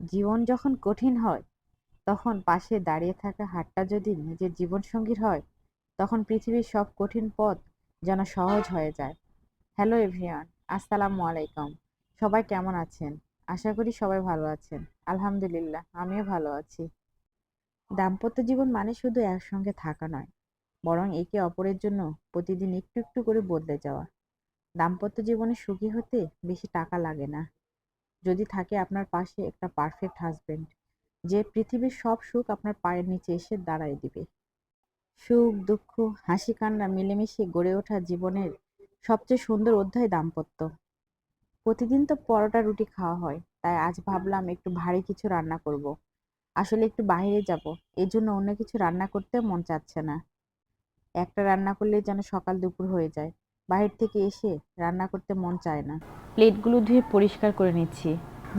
জীবন যখন কঠিন হয়, তখন পাশে দাঁড়িয়ে থাকা হাতটা যদি নিজের জীবনসঙ্গীর হয়, তখন পৃথিবীর সব কঠিন পথ যেন সহজ হয়ে যায়। হ্যালো এভরিওয়ান আসসালামু আলাইকুম। সবাই কেমন আছেন? আশা করি সবাই ভালো আছেন। আলহামদুলিল্লাহ, আমিও ভালো আছি। দাম্পত্য জীবন মানে শুধু একসঙ্গে থাকা নয়, বরং একে অপরের জন্য প্রতিদিন একটু একটু করে বদলে যাওয়া। দাম্পত্য জীবনে সুখী হতে বেশি টাকা লাগে না। যদি থাকে আপনার পাশে একটা পারফেক্ট হাজবেন্ড যে পৃথিবীর সব সুখ আপনার পায়ের নিচে এসে দাঁড়ায় দিবে। সুখ, দুঃখ, হাসি, কান্না মিলেমিশে গড়ে ওঠা জীবনের সবচেয়ে সুন্দর অধ্যায় দাম্পত্য। প্রতিদিন তো পরোটা রুটি খাওয়া হয়, তাই আজ ভাবলাম একটু ভারী কিছু রান্না করব। আসলে একটু বাইরে যাব, এই জন্য অন্য কিছু রান্না করতে মন চাচ্ছে না। একটা রান্না করলে যেন সকাল দুপুর হয়ে যায়। বাহির থেকে এসে রান্না করতে মন চায় না। প্লেটগুলো ধুয়ে পরিষ্কার করে নিচ্ছি।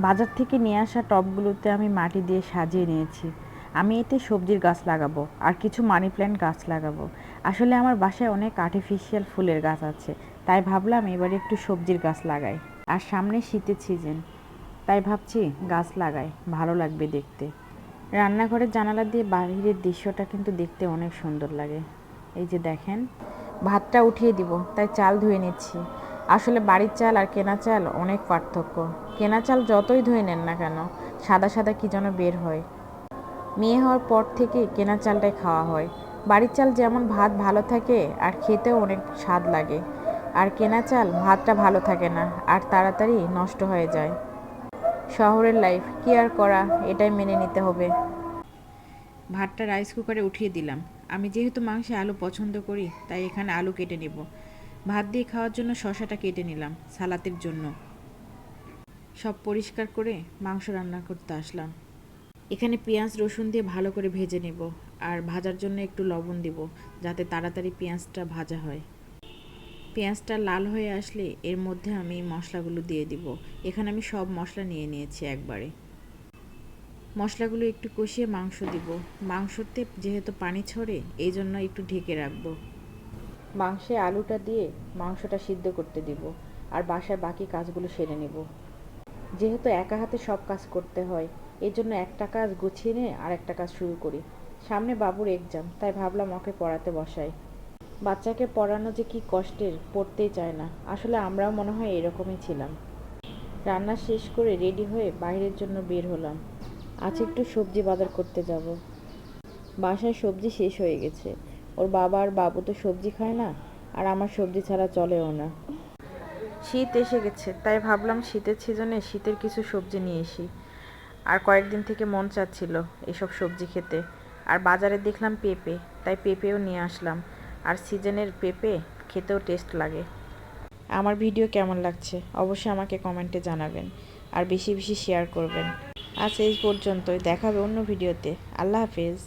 বাজার থেকে নিয়ে আসা টবগুলোতে আমি মাটি দিয়ে সাজিয়ে নিয়েছি। আমি এতে সবজির গাছ লাগাবো আর কিছু মানি প্ল্যান্ট গাছ লাগাবো। আসলে আমার বাসায় অনেক আর্টিফিশিয়াল ফুলের গাছ আছে তাই ভাবলাম এবারে একটু সবজির গাছ লাগাই। আর সামনে শীতের সিজন তাই ভাবছি গাছ লাগাই ভালো লাগবে দেখতে। রান্নাঘরের জানালা দিয়ে বাহিরের দৃশ্যটা কিন্তু দেখতে অনেক সুন্দর লাগে। এই যে দেখেন ভাতটা উঠিয়ে দিব, তাই চাল ধুয়ে নিচ্ছি। আসলে বাড়ির চাল আর কেনা চাল অনেক পার্থক্য। কেনা চাল যতই ধুয়ে নেন না কেন, সাদা সাদা কি যেন বের হয়। মেয়ে হওয়ার পর থেকে কেনা চালটাই খাওয়া হয়। বাড়ির চাল যেমন ভাত ভালো থাকে আর খেতেও অনেক স্বাদ লাগে। আর কেনা চাল ভাতটা ভালো থাকে না, আর তাড়াতাড়ি নষ্ট হয়ে যায়। শহরের লাইফ কি আর করা, এটাই মেনে নিতে হবে। ভাতটা রাইস কুকারে উঠিয়ে দিলাম। আমি যেহেতু মাংসে আলু পছন্দ করি, তাই এখানে আলু কেটে নেব। ভাত দিয়ে খাওয়ার জন্য শশাটা কেটে নিলাম, সালাতের জন্য। সব পরিষ্কার করে মাংস রান্না করতে আসলাম। এখানে পেঁয়াজ, রসুন দিয়ে ভালো করে ভেজে নেব আর ভাজার জন্য একটু লবণ দিব, যাতে তাড়াতাড়ি পেঁয়াজটা ভাজা হয়। পেঁয়াজটা লাল হয়ে আসলে এর মধ্যে আমি মশলাগুলো দিয়ে দিব। এখানে আমি সব মশলা নিয়ে নিয়েছি একবারে। মশলাগুলো একটু কষিয়ে মাংস দিব। মাংসতে যেহেতু পানি ছড়ে এই জন্য একটু ঢেকে রাখব। মাংসে আলুটা দিয়ে মাংসটা সিদ্ধ করতে দিব আর বাসার বাকি কাজগুলো সেরে নেব। যেহেতু একা হাতে সব কাজ করতে হয় এই জন্য একটা কাজ গুছিয়ে নিয়ে আর একটা কাজ শুরু করি। সামনে বাবুর এক্সাম তাই ভাবলাম ওকে পড়াতে বসাই। বাচ্চাকে পড়ানো যে কি কষ্টের, পড়তেই চায় না। আসলে আমরাও মনে হয় এরকমই ছিলাম। রান্না শেষ করে রেডি হয়ে বাইরের জন্য বের হলাম। আজ একটু সবজি বাজার করতে যাব। বাসায় সবজি শেষ হয়ে গেছে। ওর বাবা আর বাবু তো সবজি খায় না আর আমার সবজি ছাড়া চলেও না। শীত এসে গেছে তাই ভাবলাম শীতের সিজনে শীতের কিছু সবজি নিয়ে এসি। আর কয়েকদিন থেকে মন চাচ্ছিল এসব সবজি খেতে। আর বাজারে দেখলাম পেঁপে তাই পেঁপেও নিয়ে আসলাম। আর সিজনের পেঁপে খেতেও টেস্ট লাগে। আমার ভিডিও কেমন লাগছে অবশ্যই আমাকে কমেন্টে জানাবেন। আর বেশি বেশি শেয়ার করবেন। আজ এই পর্যন্তই। দেখাবে অন্য ভিডিওতে। আল্লাহ হাফেজ।